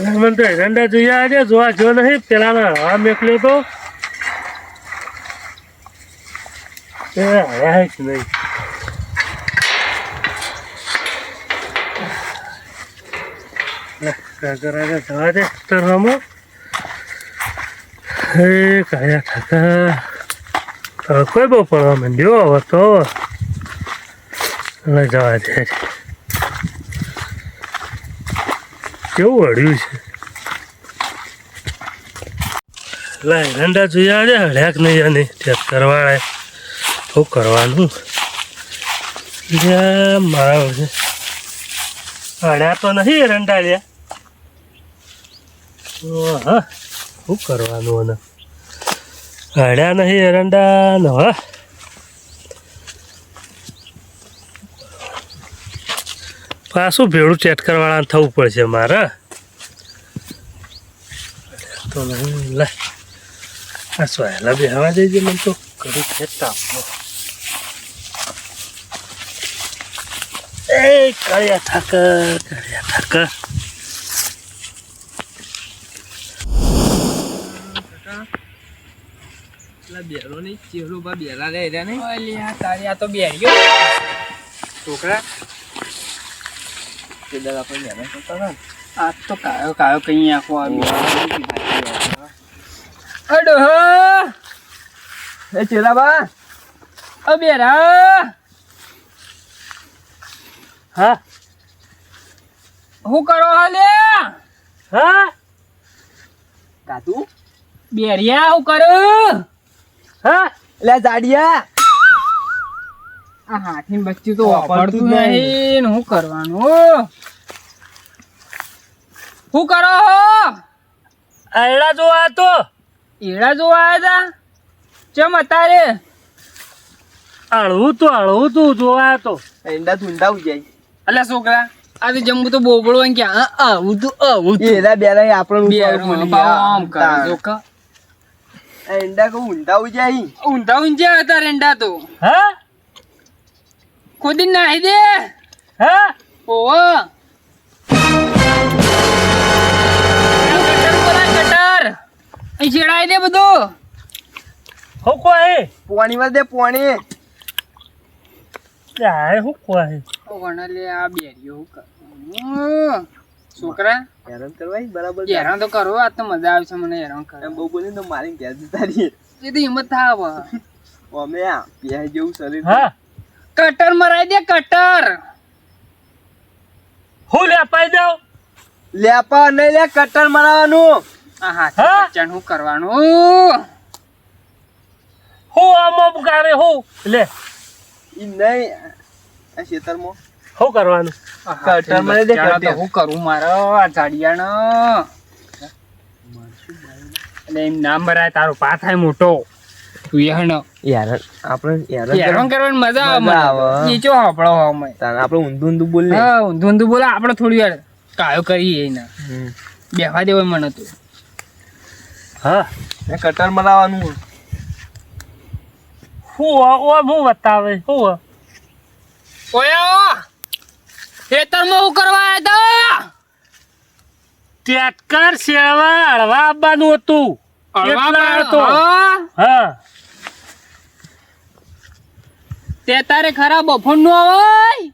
મને તો એરંડા જોઈએ આજે જોવા જો નહીં પેલા હવા મેકલ્યો તો એ હવા જ નહીં લે, કાકા રાજા જવા દે તરવામાં હે કયા કાકા કોઈ બહુ પડવા માંડ્યો હવે તો હવે જવા દે કેવું અડ્યું છે? લા એરંડા જોઈએ આજે હળ્યાક નહીં અને ત્યાં કરવાળે શું કરવાનું? મારા છે. હળ્યા તો નહીં એરંડા લ્યા. હા શું કરવાનું અને હળ્યા નહીં એરંડા ને પાછું ભેળું ચેટકર વાળા થવું પડશે મારે. તો નહીં લે. આ સોયલા બી હવા દેજે મને તો. ઘડી ખેત તાપનો એ થાક કર્યા થાક પેલા બેરો નહીં ચેહરો બા બેરા રે રહ્યા નહીં. તારી આ તો બેર્યો છોકરા તે દાદા આપણે મહેનત કરતા હતા. આ તો કાયો કાયો કઈ આખો આવ્યો એ ડોહો એ ચેલા બા અ બેરા હા હું કરો હાલે હા કાતું બેરિયા હું કરો હા એટલે જાડિયા હાથીન બચ્ચું તો વાપરતું નહીં. હું કરવાનું શું કરો હો? આયડા જોવા તો? એડા જોવા આવ્યા હતા ચમ અતારે અળવું તો અળવું તું જોવા તો. એંડા ધૂંધા જાય. અલ્યા છોકરા આ તો જમવું તો બોબળો કે આ આવું તું આવું તું. એના બેરા આપણને આમ કરે જો કા એંડા કો ઊંધા જાય. ઊંધા ઊંઝા હતા રેંડા તો. હા? ખોદી નાહી દે. હા? ઓવો કટર બોલાય કટર અહીં છેડાઈ દે બધું. હું કોઈ પોણી માં દે પોણી. આ હું કોઈ ઓણ લે આ બેરીઓ હું કરવાનું? છોકરા હેરાન કરવા બરાબર હેરાન તો કરો આ તો મજા આવશે મને હેરાન કરે બહુ બોલી તો મારી ઘેર જતા રહીએ. એ તો હિંમત થાવ. અમે આ પ્યાજ જેવું શરીર હા. કટર મરાઈ દે કટર. હું લે પાઈ દઉં? લેપા નહીં લે કટર મરાવાનું. આ હા? ચણ હું કરવાનું? હું આમ આમ કરે હું? લે. ઈ નહીં. આ ખેતરમાં હું કરવાનું? કટર મરાઈ દે, કટર. હું કરું મારો આ ઝાડિયાનો એટલે એમ ના મરાય તારો પા થાય મોટો. તું એ યાર આપણે હેરાન કરવાની મજા આવે મજા આવે. મને નીચો હાપડો અમે. આપણે ઊંધું ઊંધું બોલ હા ઊંધું ઊંધું બોલે. આપણે થોડી વાર કાયો કરીએ એના. બેહવા દેવાય મને તો. હા કટર મલાવાનું હું ઓમ હું બતાવે હું ઓયા ખેતરમાં હું કરવા આવ્યા ટેટકર સેવા હળવા આવવાનું હતું. હા. તે તારે ખરા બફોનનું હોય.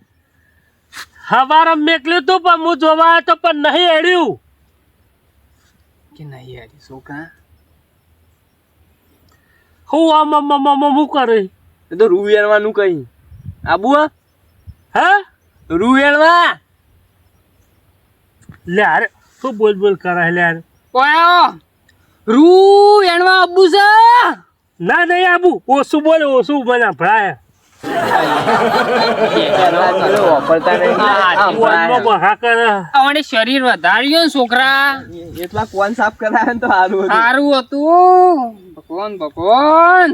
હવાર મેકલ્યું તું પણ હું જોવા તો પણ નહીં એડ્યું. કે નહીં યાર છોકરા હું આમ આમ આમ હું કરે? એ તો રૂ વેણવાનું કઈ. આબુ હા હા? રૂ વેણવા લે અરે શું બોલ બોલ કરે લે અરે ઓયા રૂ એણવા અબુ છે? ના નહીં આબુ ઓછું બોલે ઓછું મને ભરાય શરીર વધાર્યું છોકરા. એટલા કોણ સાફ કરાવે તો સારું હતું. સારું હતું ભગવાન ભગવાન.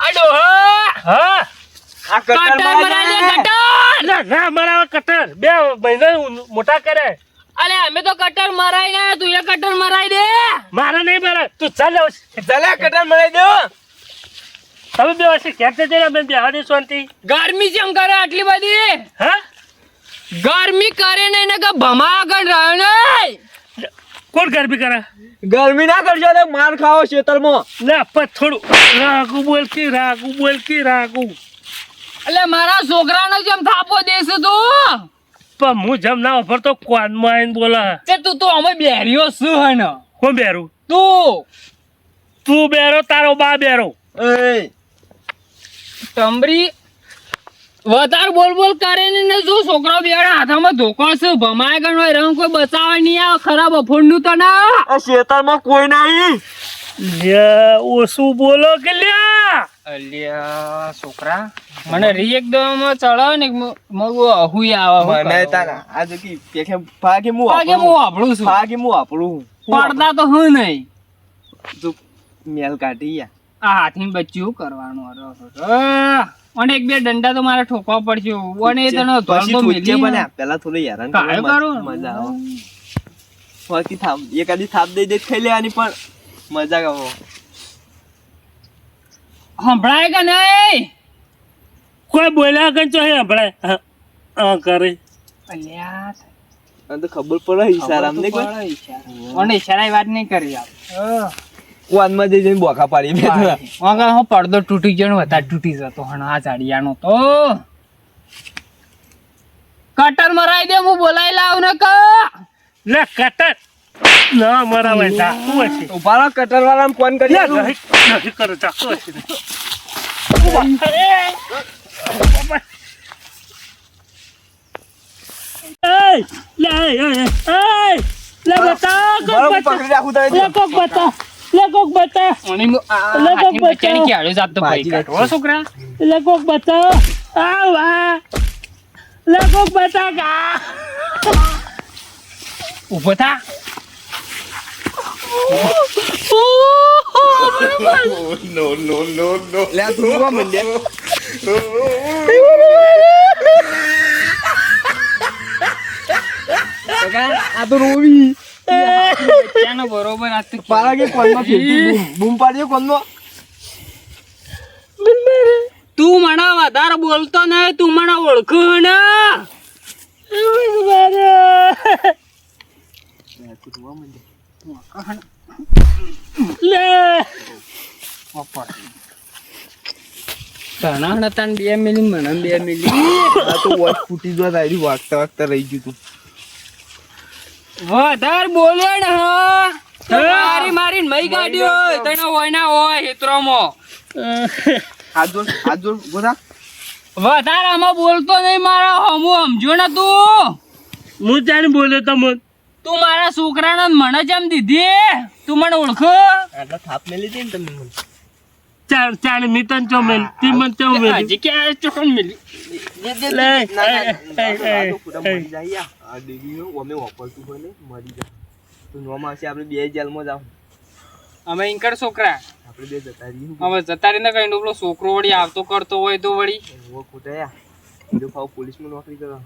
આડો હા. આ કટર મરાય કટર. ના ના મારા કટર. બે મહિના મોટા કરે અમે તો કટર મરાઈ ના તું એ કટર મરાઈ દે. મારે નહીં મારે તું ચાલ. ચાલે કટર મરાઈ દે તમે બે વર્ષે ક્યાં જઈ રહ્યા બે હાડી શાંતિ? ગરમી જેમ કરે આટલી બધી. હા? ગરમી કરે ને એને કે ભમા આગળ રહ્યો ને કોણ ગરમી કરે? ગરમી ના કરજો ને માર છે ખેતરમાં લે પછ થોડું રાગુ બોલકી રાગુ બોલકી રાગુ. એટલે મારા છોકરાનો જેમ થાપો દેશે તું. પણ હું જમ ના ઓફર તો કોનમાં આવીને બોલા. તે તું તો અમે બેરીઓ શું હે ને? કોણ બેરું? તું? તું બેરો તારો બા બેરો. એ ટમરી વધારે બોલ બોલ કરે ને જો છોકરો બેડા હાથામાં ધોકો છે ભમાય ગણ હોય રંગ કોઈ બચાવે નહીં આવે ખરાબ અફોડનું તો ના. આ ખેતરમાં કોઈ નહીં. ઓછું બોલો કે લ્યા. અલ્યા છોકરા. મને રી એકદમ ચડાવે ને મગું અહુય આવે મને તારા આ જો કી પેખે ભાગે હું ભાગે હું વાપરું છું. ભાગે હું વાપરું. પડતા તો હું નહીં. તું મેલ કાઢી યા. આ હાથી બચ્યું કરવાનું અરે અરે. અને એક બે દંડા તો મારે ઠોકવા પડશે. અને એ તને મેલી પેલા થોડું હેરાન કાયો કરું મજા આવે. બાકી થાપ એકાદી થાપ દઈ દઈ ખાઈ લેવાની પણ મજા આવે. સંભળાય કે નહીં? કોઈ બોલ્યા કે તો સંભળાય. હા, કરે. અલ્યા તો ખબર પડે ઈશારા અમને કોઈ પડે ઈશારા. વાત નહીં કરી આપ વાનમાં જઈ જઈને બોખા પાડી બે. હું પડદો તૂટી ગયો વધારે તૂટી જતો હણ આ ઝાડિયાનો તો. કટર મરાઈ દે હું બોલાઈ લાવ ને ક? લે કટર. ના મારા બેટા તું હશે ઊભા રહો, કટર વાળાને ફોન કરી. નહીં કરો ચાકુ હશે એય, લે એય, એય, એય, લે બતા તારે લે કોક બતા લે આ તો કોક બતા આ તું મંડ્યા. તો રોવી બચ્ચાનો બરોબર આ તો પારા કે કોનમાં ફેંકી બૂમ પાડ્યો કોનમાં તું મને વધારે બોલતો નહીં તું મને ઓળખું ને લે તને મારી મારી મઈ કાઢ્યો તને હોય ના હોય હેત્રોમાં જોડ ઊભો થા. વધારે આમાં બોલતો નહીં મારા હમું સમજો ને તું હું જાણે બોલ્યો તમો તું મારા છોકરાને મને જેમ દીધી તું મને ઓળખો આટલા થાપ મેલી દે ને તમે મને. ચાર ચાર મિતન હજી ચોકન મિલી લે ના, ના, એ, ના, એ, આ દીદી એ, પૂરા એ. મરી જાય યા. આ દેવીઓ અમે વાપરતું હોય મરી જા તું નોમાં હશે આપણે બે જેલમાં જાવ અમે ઇન્કર છોકરા આપણે બે જતા રહીએ હવે જતા રહીને કઈ પેલો છોકરો વળી આવતો કરતો હોય તો વળી ઓ ખોટા જો બીજો ભાવ પોલીસમાં નોકરી કરો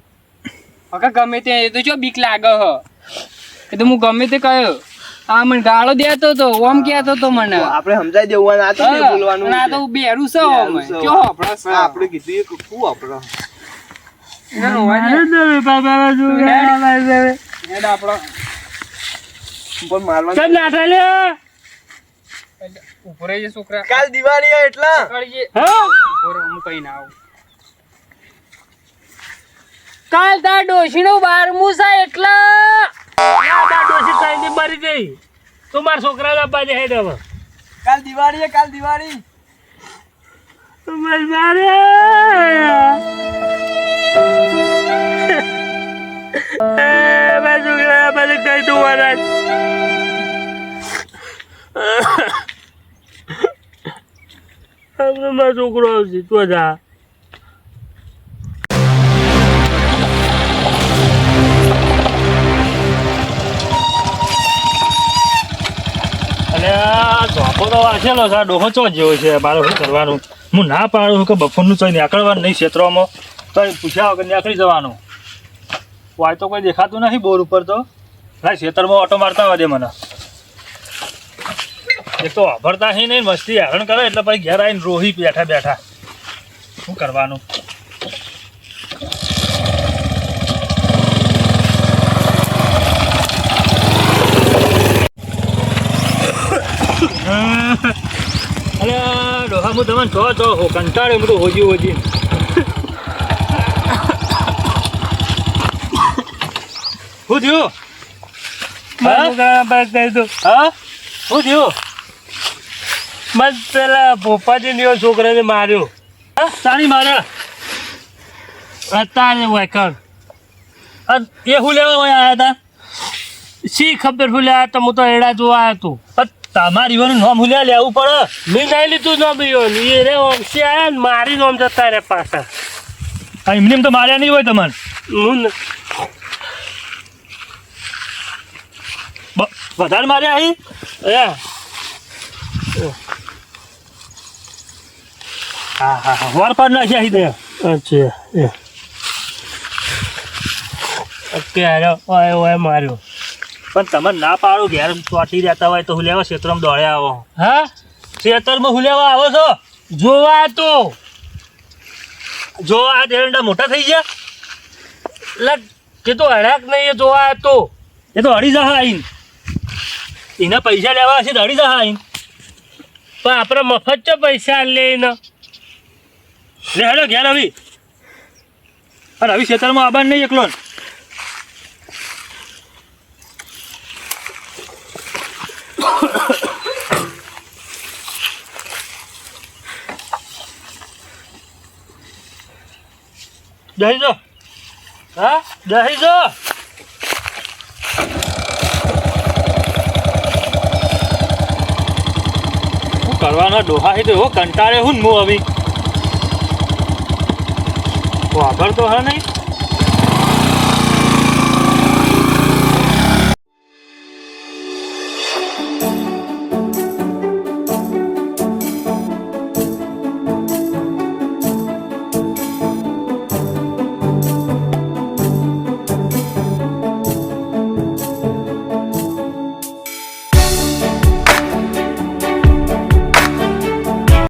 હવે ગમે તે એ તો જો બીક લાગે હ એ તો હું ગમે તે કયો. આ મને ગાળો દેતો તો ઓમ કેતો તો મને. આપણે સમજાઈ દેવું આ તો બોલવાનું ના તો બેરું છે ઓમ. કયો આપણે આપણે કીધું એ ખૂબ વાપરો એને રોવા દે. મારે દે બાબા તું હેડ. હેડ આપણો. ઉપર છોકરા. કાલ દિવાળી એટલા. હું કઈ ના આવું. કાલ તાર ડોશીનું બારમું છે એટલે. ડોશી કઈ ની મરી ગઈ તું મારા છોકરાને આપવા દે હેડ હવે કાલ દિવાળી. કાલ દિવાળી મારે છોકરા, મારો છોકરો આવશે તું જા ધોપો તો છે, આ ડોહો ચો જેવો છે, મારે શું કરવાનું? હું ના પાડું કે બપોરનું ચોઈ નીકળવાનું નહીં ક્ષેત્રોમાં. તો પૂછ્યા વગર નીકળી જવાનું. વાય તો કોઈ દેખાતું નથી બોર ઉપર તો. ભાઈ, ખેતરમાં ઓટો મારતા હોય મને. એ તો વાપરતા નહીં, મસ્તી હેરાન કરે એટલે પછી ઘેર આવીને રોહી બેઠા બેઠા. શું કરવાનું? હું તમને છો છો હો હું તો હોજી હોજી. શું થયું? હા? બસ કહી દઉં હા? શું થયું? બસ પેલા ભોપાજી ની છોકરાને માર્યો. હા? તાણી મારા અત્યારે એ હું લેવા હોય હતા? શી ખબર ભૂલ્યા તો હું તો એડા જોવા આવ્યો હતો. તમારી મારી નામ હું લેવા પડે. મેં નહીં લીધું નામ ઈયોન. એ રે વંશી આયા ને મારી નામ જતા રે પાછા. આ એમને તો માર્યા નહીં હોય તમારે. હું વધારે માર્યા અહીં એ, હા હા હા. વાર પાડ નાખ્યા અહીં દે અચ્છા એ. અત્યારે ઓય ઓય માર્યો. પણ તમે ના પાડો ઘેર ચોટી રહેતા હોય તો હું લેવા ક્ષેત્રમાં દોડે આવો. હા? ક્ષેત્રમાં હું લેવા આવો છો? જોવા તો. જો આ દેરંડા મોટા થઈ ગયા? એટલે કે તો હડાક નહીં એ જોવા તો. એ તો અડી જહા આઈન. એના પૈસા લેવા હશે તો અડી જહા આઈન. પણ આપણે મફત ચો પૈસા લઈને લે હેડો ઘેર આવી. અને રવિ ક્ષેત્રમાં આબાન નહીં એકલો ને. દહી જો હા? દહી જો શું કરવાનો ડોહા તો એવો કંટાળે હું ને હું આવી. વાપરતો હા નહીં?